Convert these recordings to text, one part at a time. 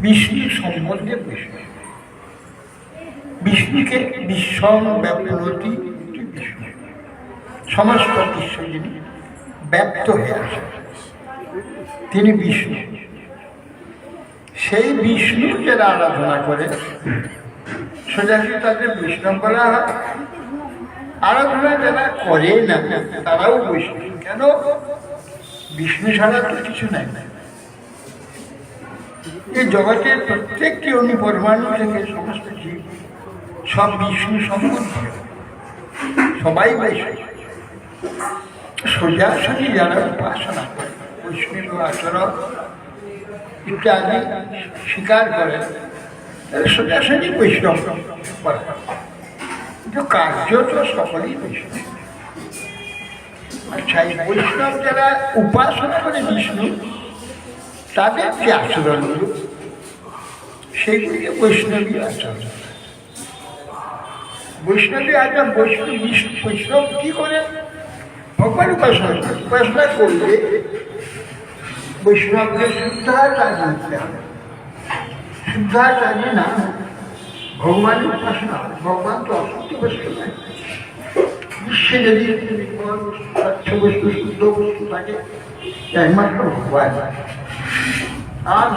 বিষ্ণু সম্বন্ধে বিষ্ণু। বিষ্ণুকে বিশ্বম ব্যাপ্তি সমস্ত বিশ্ব যিনি ব্যক্ত হয়ে আসেন। তিনি বিষ্ণু। সেই বিষ্ণু যারা আরাধনা করে সোজাসুজি তাদের বিষ্ণু বলা হয়। আরাধনা যারা করে না, তারাও বৈষ্ণব। কেন? বিষ্ণু ছাড়া তো কিছু নাই। এই জগতের প্রত্যেকটি অনুপরমাণু থেকে সমস্ত জীব, সব বিষ্ণু সম্পন্ন সবাই বৈষ্ণব সোজাসুজি যারা উপাসনা করে, বৈষ্ণব আচরণ ইত্যাদি স্বীকার করেন তারা সোজাসুজি বৈষ্ণব করে। কিন্তু কার্য তো সকলেই বৈষ্ণব। আচ্ছা এই বৈষ্ণব যারা উপাসনা করে বিষ্ণু তাদের যে আচরণগুলো সেইগুলিকে বৈষ্ণবী আচরণ বৈষ্ণবী আচরণ, বৈষ্ণব বিষ্ণু বৈষ্ণব কি করে? ভগবান উপাসনা উপাসনা করলে বৈষ্ণবকে শুদ্ধাচার্য হতে হবে। শুদ্ধাচার্য না ভগবানের উপাসনা ভগবান তো অসত্য বস্তু নয়। বিশ্বে যদি স্বচ্ছ বস্তু, শুদ্ধ বস্তু থাকে একমাত্র ভগবান। আর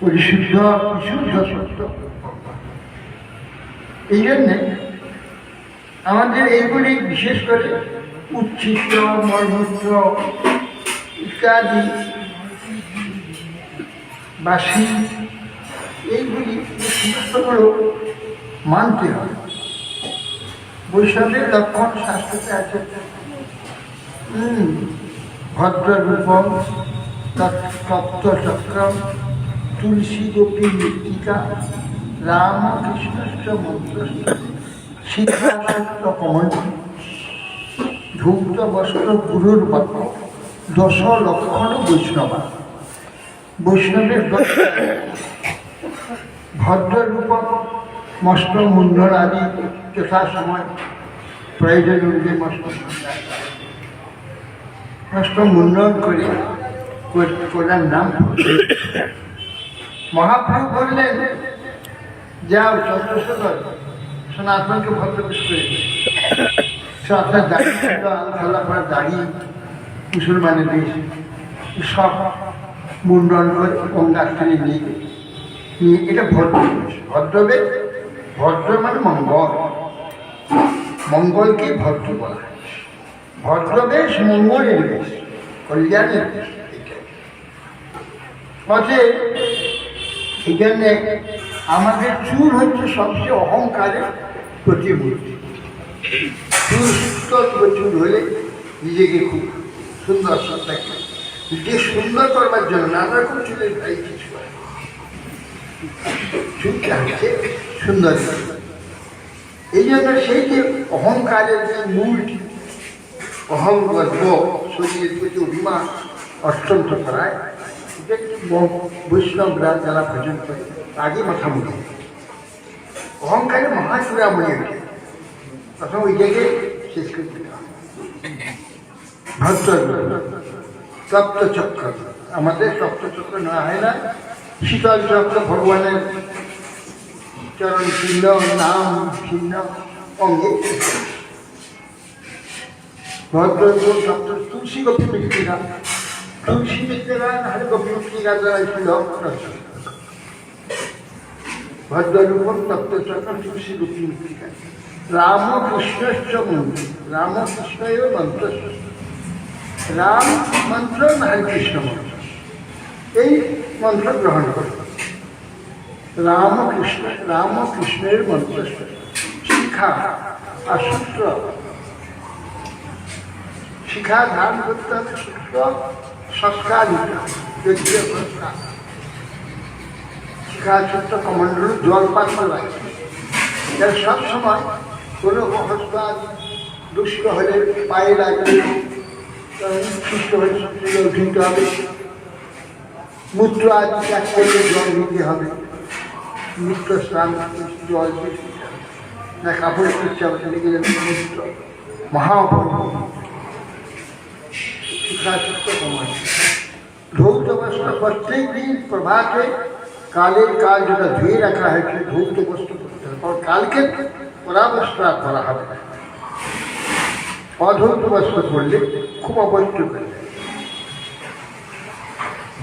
পরিশুদ্ধ বিশুদ্ধ সত্য। এই জন্যে আমাদের এইগুলি বিশেষ করে উচ্ছিষ্ট ইত্যাদি, বাসি, এইগুলি মানতে হয়। বৈষ্ণবের লক্ষণ শাস্ত্রতে আছে। ভদ্ররূপম তুলসী গোপী মৃত্তিকা রাম কৃষ্ণশ্চ মন্ত্র শিক্ষাশক্ত কমল ধূপ্ত বস্ত্র গুরুর বাক্য দশ লক্ষণ বৈষ্ণবা। বৈষ্ণবের দশ ভদ্ররূপ মস্ত মুন্ডল আদি যথাসময় প্রয়োজন অনুযায়ী মস্ত মস্ত মুন্ডন করে করার নাম মহাপ্রভু বললেন, যাও চন্দ্রশেখর সনাতনকে ভদ্রবেশ করে। দিও। সে আপনার দাড়ি ছিল আলখাল্লা করা দাড়ি, মুসলমানের দেশ। সব মুন্ডন করে গঙ্গাস্থানে নিয়ে। নিয়ে, এটা ভদ্রবেশ ভদ্রবেশ ভদ্র মানে মঙ্গল। মঙ্গলকে ভদ্র বলা হয়। ভদ্রবেশ, মঙ্গলের বেশ, কল্যাণের বেশ আমাদের চুল হচ্ছে সবচেয়ে অহংকারের প্রতিমূর্তি। চুল সুন্দর চুল হলে নিজেকে খুব সুন্দর থাকে নিজে সুন্দর করবার জন্য নানা রকম চুলের ভাই কিছু চুলটা হচ্ছে সুন্দর এই জন্য সেই যে অহংকারের যে মূলটি অহং গর্ব শরীরের প্রতি অভিমান অত্যন্ত করায় এটা কি ব- বৈষ্ণবরা যারা ভজন করে আগে মাথা মুখে অহংকারে মহাচূড়ামণি ওঠে প্রথম ওই জায়গায় শেষ করে দিতে হবে ভদ্র সপ্তচক্র আমাদের সপ্তচক্র নেওয়া হয় না শীতল চক্র ভগবানের চরণ চিহ্ন নাম চিহ্ন অঙ্গে ভদ্র সপ্ত তুলসী গোপী মৃত্তিকা তুলসী মৃত্তিকা নাহলে গোপী মৃত্তিকা দ্বারা ছিল ভদ্ররূপম তত্ত্বচক্র তুলসী গোপী মৃত্তিকা রামকৃষ্ণশ্চ মন্ত্র। রামকৃষ্ণ এব মন্ত্র রাম মন্ত্র নাহলে কৃষ্ণ মন্ত্র। এই মন্ত্র গ্রহণ করো। রামকৃষ্ণ, রামকৃষ্ণের মন্ত্র শিখা আর সূত্র শিখা ধারণ করতে হবে সূত্র সংস্কার দিতে হবে শিখা সূত্র কমণ্ডল জল পাত্র লাগে এর সব সময় কোনো অবস্থার দুষ্ট হলে পায়ে তখন সুস্থ হলে জল দিতে হবে। মূত্র আদি ত্যাগ করলে জল দিতে হবে। মূত্র স্নান জল দিতে হবে। না কাপড় করতে হবে যাবে মূত্র মহাপূর্ণ সুখাসিত কমায় ধৌত বস্ত্র প্রত্যেক দিন প্রভাতে কালের কাল যেটা ধুয়ে রাখা হয়েছে ধৌত বস্ত্র পরতে হবে কারণ কালকে পরাবস্ত্র আর করা হবে না অধৌত বস্ত্র পড়লে খুব অবৈধ হয়ে যায়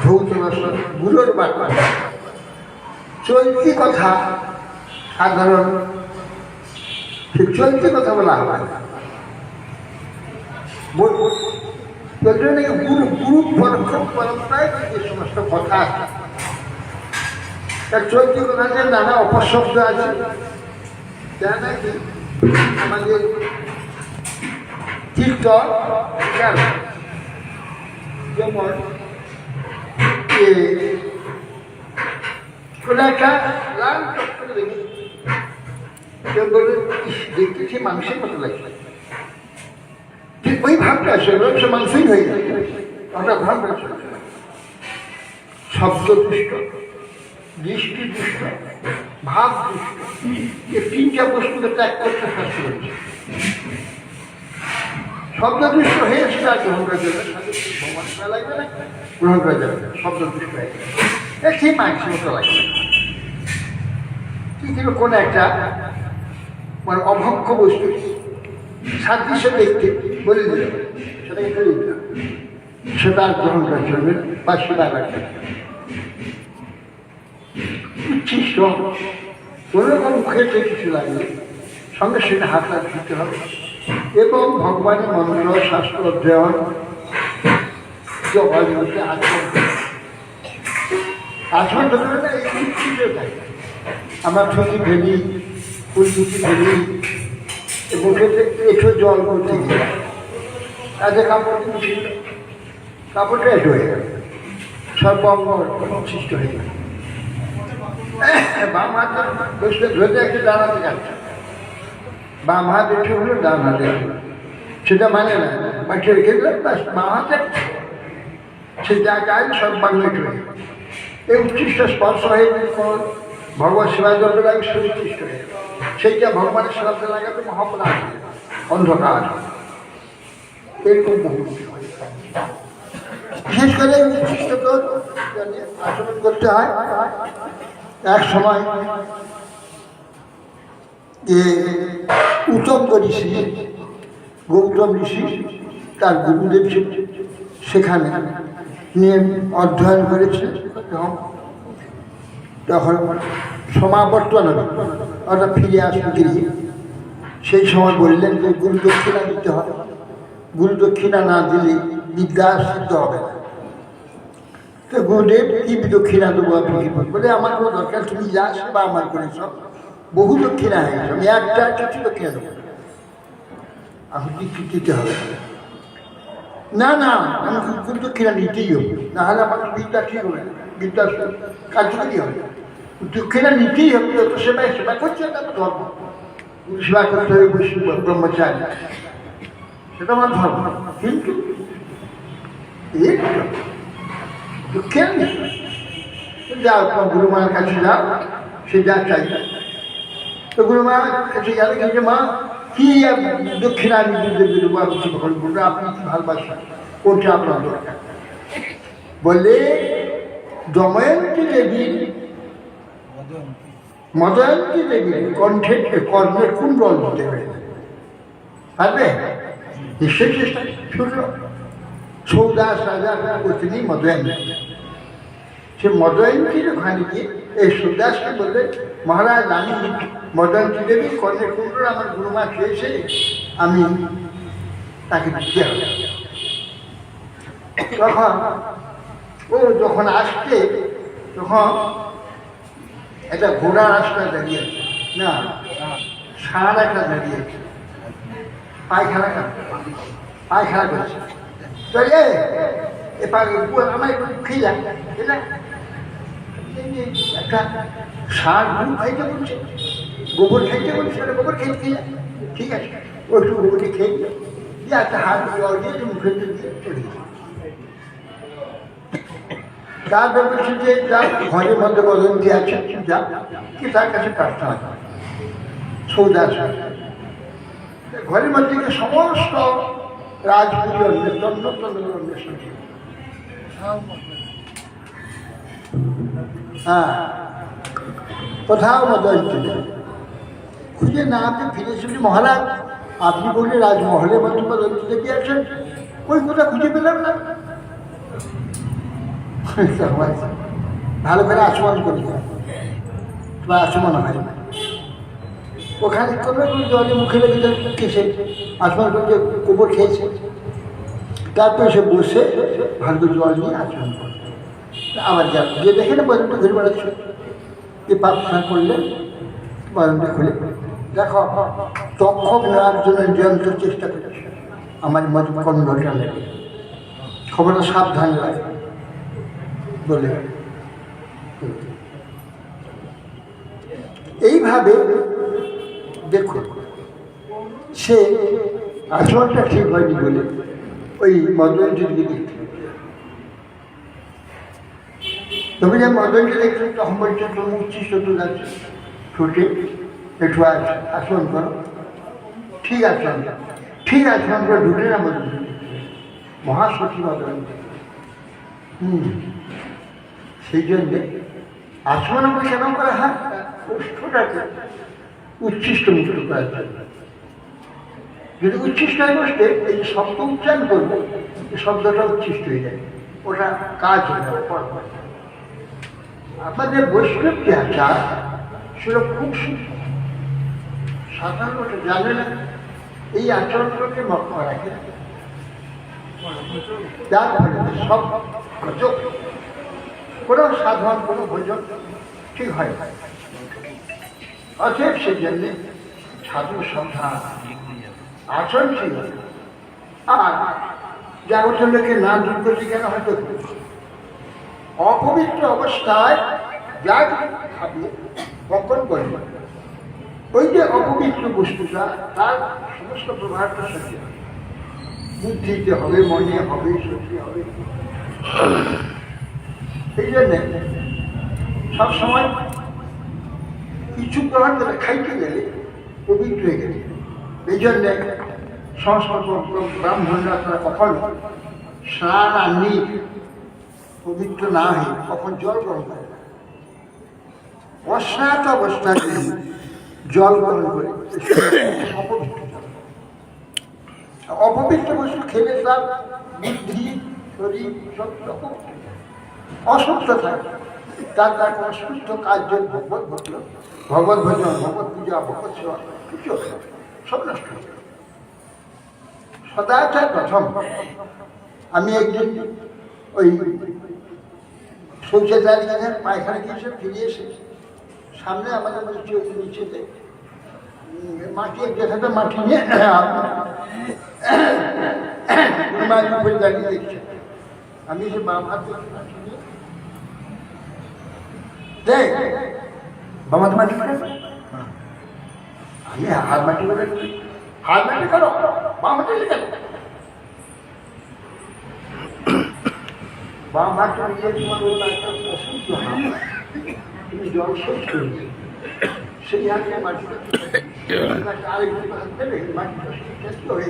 ধৌত বস্ত্রগুলোর বাটা চলতি কথা সাধারণ সে চলতি কথা বলা হবে নাকি গুরু গুরু পরম পরম্পরায় যে সমস্ত কথা তার চলতি কথাতে নানা অপশব্দ আছে। যা নাকি আমাদের জ্ঞান যেমন কোনো একটা লাল চক্করে দেখি। কেউ বলবে "ইস, দেখতে সে মানুষের মতো লাগছে। ঠিক ওই ভাবটা হয়ে যায়। ওটা ভাবটা শব্দ দুষ্ট, দৃষ্টি দুষ্ট, ভাব এই তিনটা বস্তুকে ত্যাগ করতে শব্দ দুষ্ট হয়ে সেটা গ্রহণ করা যাবে লাগবে না গ্রহণ করা যাবে শব্দ দুষ্ট হয়ে ঠিক মাংস মতো লাগবে কি ছিল কোন একটা মানে অভক্ষ বস্তু সাদৃশ্য দেখতে বলে দিল। সেটা গ্রহণ করা চলবে বা সেটা উচ্ছিষ্ট কোনো রকম মুখেতে কিছু সঙ্গে সেটা হাত দিতে হবে। এবং ভগবানের মন্ত্র, শাস্ত্র, অধ্যয়ন জবাবের মধ্যে আচরণ আচরণ এই আমরা ফেলি ফুলকুচি ফেলি একটু জল করতে গিয়ে কাপড় ছিল কাপড়টা হয়ে গেল। সব অঙ্গ উচ্ছিষ্ট হয়ে গেল। বাম হাত বসে ধরে একটা দাঁড়াতে যাচ্ছে। বাম হাত একটু হলো ডান হাতে সেটা মানে না। মাঠে রেখে দিলে ব্যাস বাম হাতে সে যা গায়ে সব বাংলা হয়ে এই উচ্ছিষ্ট স্পর্শ হয়ে কোনো ভগবত সেবা লাগে হয়ে গেল। সেইটা ভগবানের সেবাতে লাগাতে মহাপরাধ অন্ধকার। এরকম বহু বিশেষ করে আচরণ করতে হয়, এক সময় যে উত্তম ঋষি, গৌতম ঋষি, তার গুরুদেব সেখানে নিয়ে অধ্যয়ন করেছে তখন সমাবর্তন অর্থাৎ ফিরে আসবে গিয়ে সেই সময় বললেন যে, গুরু দক্ষিণা দিতে হবে। গুরু দক্ষিণা না দিলে বিদ্যা সিদ্ধ হবে না। তো গুরুদেব, কি দক্ষিণা দেবো আপনি কি বলে, আমার কোনো দরকার, তুমি যা বা আমার করেছ বহু দক্ষিণা গেছে। আমি একটা কিছু দক্ষিণা দেবো। আপনি কি দিতে হবে। না না, আমি গুরু দক্ষিণা নিতেই হবে। না হলে আমার বিদ্যা ঠিক হবে। বিদ্যা কার্যকরী হবে দক্ষিণা নিতেই হবে? তো সেবাই সেবা করছে আমার ধর্ম। গুরু সেবা করতে হবে বৈষ্ণব, ব্রহ্মচারী। সেটা আমার ধর্ম। কিন্তু এই দুঃখের নেই যাও, তোমার গুরুমার কাছে যাও, সে যা চাই। তো গুরুমার কাছে গেলে কিন্তু মা, কি দক্ষিণা আমি দিতে দেবো আমি কি ভগবান বলব আপনি কি ভালোবাসেন? কোনটা আপনার দরকার? বললে দময়ন্তী দেবী মদয়ন্তী দেবী? কণ্ঠে কর্ণের কুণ্ডল হবে পারবে? নিশ্চয়ই শুনল। সৌদাস রাজা পত্নী মদয়ন্তী সে মদয়ন্তীর ওখানে গিয়ে এই সৌদাসকে বললে, মহারাজ, আমি মদয়ন্তী দেবী? কর্ণের কুণ্ডল আমার গুরুমা খেয়েছে। আমি তাকে দিতে হবে। তখন ও যখন আসছে তখন একটা ঘোড়া রাস্তা দাঁড়িয়েছে। না সার একটা দাঁড়িয়েছে। পায়খানা পায়খানা করছে। এ এবার আমার একটু এটা একটা সার খাইতে বলছে, গোবর খাইতে বলছে গোবর খেয়ে ঠিক আছে, ও একটু গোবরটি খেয়ে দিয়ে একটা হাত দিয়ে মুখে চলে গেছে। তারপর বলছে যে, যা ঘরের মধ্যে বদন্তি আছে, যা। কি তার কাছে প্রার্থনা? সৌদা ঘরের মধ্যে সমস্ত ছিল। হ্যাঁ। কোথাও মদন খুঁজে না আপনি ফিরে এসেছি মহারাজ। আপনি বলে রাজমহলে মধ্যে গিয়েছেন ওই কোথা খুঁজে পেলাম না। ভালো করে আচমন করি। বা আচমন হয়। না ওখানে কোনো জলে মুখে লেগে কেসে আচমন করতে গোবর খেয়েছে। তারপরে সে বসে করে জল নিয়ে আচমন করে। আবার যা যে দেখে না বদলটা ঘুরে বেড়াচ্ছে, যে প্রার্থনা করলে বদলটা খুলে দেখো, তক্ষক নেওয়ার জন্য নিরন্তর চেষ্টা করছে। আমার মত কন্ডটা লেগে। খবরটা সাবধান লাগে বলে। এইভাবে দেখুন, সে আচরণটা ঠিক হয়নি বলে ওই মদনজির দিকে তবে যে মদনকে দেখছেন তখন বলছে তুমি উচ্ছিষ্ট তো যাচ্ছে ছুটে একটু আস- আসন করো। ঠিক আছে ঠিক আছে আমরা ঢুকে না মদন মহাসতী মদন হুম। সেই জন্যে আমরা কেন করা হয়? ওষ্ঠটাকে উচ্ছিষ্ট মুক্ত করার জন্য যদি উচ্ছিষ্ট হয়ে বসতে এই শব্দ উচ্চারণ করব শব্দটা উচ্ছিষ্ট হয়ে যায়। ওটা কাজ হয়ে যাবে। আপনাদের বৈষ্ণব যে আচার, সেটা খুব সূক্ষ্ম সাধারণত জানে না এই আচরণগুলোকে মক্কা রাখে যার ফলে সব গজব কোনো সাধারণ কোনো ভোজন ঠিক হয় অতএব সেই জন্যে সাধু সন্ধ্যা আচরণ ছিল আর জাগত লোকে না দুর্গতি কেন হয়তো অপবিত্র অবস্থায় যা ভাবে বক্ষণ করবে ওই যে অপবিত্র বস্তুটা, তার সমস্ত প্রভাবটা সত্যি। বুদ্ধিতে হবে, মনে হবে, সত্যি হবে। এই জন্যে সবসময় কিছু প্রভাব করে খাইতে গেলে পবিত্র হয়ে গেলে এই জন্যে সংস্কৃত ব্রাহ্মণরা তারা কখনো স্নান আর নীল পবিত্র না হয়ে কখন জল গ্রহণ করে। অস্নাত অবস্থায় জল গ্রহণ করে অপবিত্র অপবিত্র বস্তু খেলে তার বুদ্ধি, শরীর সব রকম অসুস্থ থাকে। তার তার কোনো সুস্থ কার্য ভগবত ভজন ভগবত ভজন, ভগবত পূজা, ভগবত সেবা, কিছু সব নষ্ট সদাচার প্রথম। আমি একদিন ওই শৌচাচার গেছে পায়খানা গিয়েছে ফিরে এসে সামনে আমাদের ওই নিচেতে মাটি জায়গাতে মাটি নিয়ে দাঁড়িয়ে দেখছে। আমি এসে বাম হাত মাটি নিয়ে দেখ বাবা তো মাটি করে আমি হাত মাটি করে হাত মাটি করো বাম হাতে লিখে বাম হাতটা নিয়ে তোমার ওই একটা অসুস্থ হাত। তুমি জল শোধ করেছি সেই হাতে মাটিটা আরেকটু হাত দেবে মাটিটা শেষ হয়ে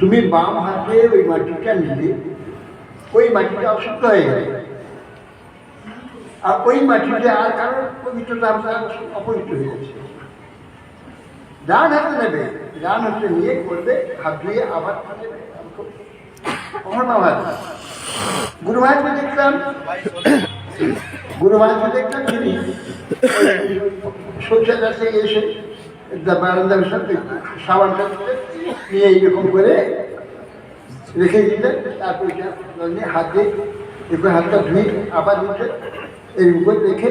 তুমি বাম হাতে ওই মাটিটা নিলে, ওই মাটিটা অশুদ্ধ হয়ে গেছে আর ওই মাটিতে আর কারও পবিত্রতা অপবিত্র হয়ে যাচ্ছে। ডান হাতে নেবে, ডান হাতে নিয়ে করবে, হাত ধুয়ে আবার নেবে। গুরু মহারাজকে দেখলাম। গুরু মহারাজকে দেখলাম তিনি শৌচাগার থেকে এসে বারান্দার সাথে সাবানটা নিয়ে এইরকম করে রেখে দিলেন, তারপর হাত দিয়ে এরপর হাতটা ধুয়ে আবার উঠে এরকম করে রেখে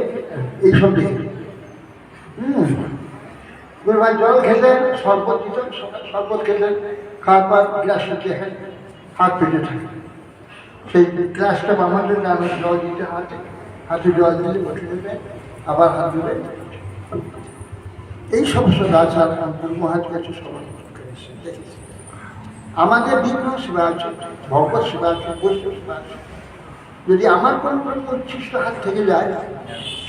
এইসব দেখে হুম। ভাই, জল খেলেন, শরবত দিতেন, শরবত খেলেন, খাওয়ার পর গ্লাসটা দেখেন, হাত পেটে থাকে। সেই গ্লাসটা আমি জল দিতে হাতে হাতে জল দিলে বসে দেবে আবার হাত ধুবে এই সমস্ত আচার গুরু মহারাজ কাছে সবাই আমাদের বিভিন্ন সেবা আছে, ভগবত সেবা আছে, বৈষ্ণব সেবা আছে। যদি আমার কোনো কোনো উচ্ছিষ্ট হাত থেকে যায়,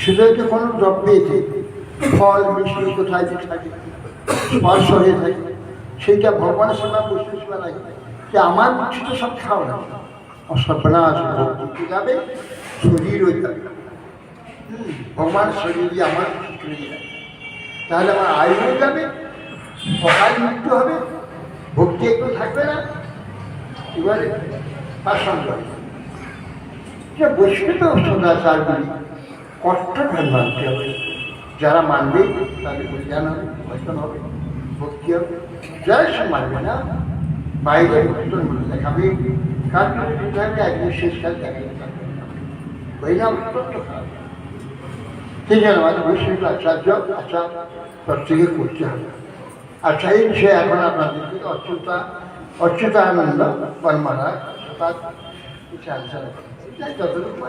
সেটা যদি কোনো দ্রব্যেতে ফল, মিষ্টি কোথায় যে থাকে, স্পর্শ হয়ে থাকে, সেইটা ভগবানের সেবা বৈষ্ণব সেবা লাগে। যে আমার তো সব খাও না। অসর্বনাশ ভক্তি যাবে, শরীরও যাবে। ভগবান শরীর আমার শরীর যাবে। তাহলে আমার আয় হয়ে যাবে, অকাল মৃত্যু হবে, ভক্তি একটু থাকবে না। এবারে পাশন যে বৈষ্ণব সদাচারগুলি কঠোর মানতে হবে। যারা মানবে, তাদের পরিধান হবে, বৈষ্ণব হবে, ভক্তি হবে। যারা সে মানবে না, বাইরে ভক্তর মনে দেখাবে। কার থাকবে একদিন শেষ কাজ দেখাবে নাম অত্যন্ত খারাপ। সেই জন্য আমাদের বৈষ্ণব আচার্য আচার প্রত্যেকে করতে হবে আচ্ছা এই বিষয়ে এখন আপনাদেরকে অচ্যুতা অচ্যুতানন্দ বর্মারা তার কিছু আলোচনা করবেন। এটা যতটুকু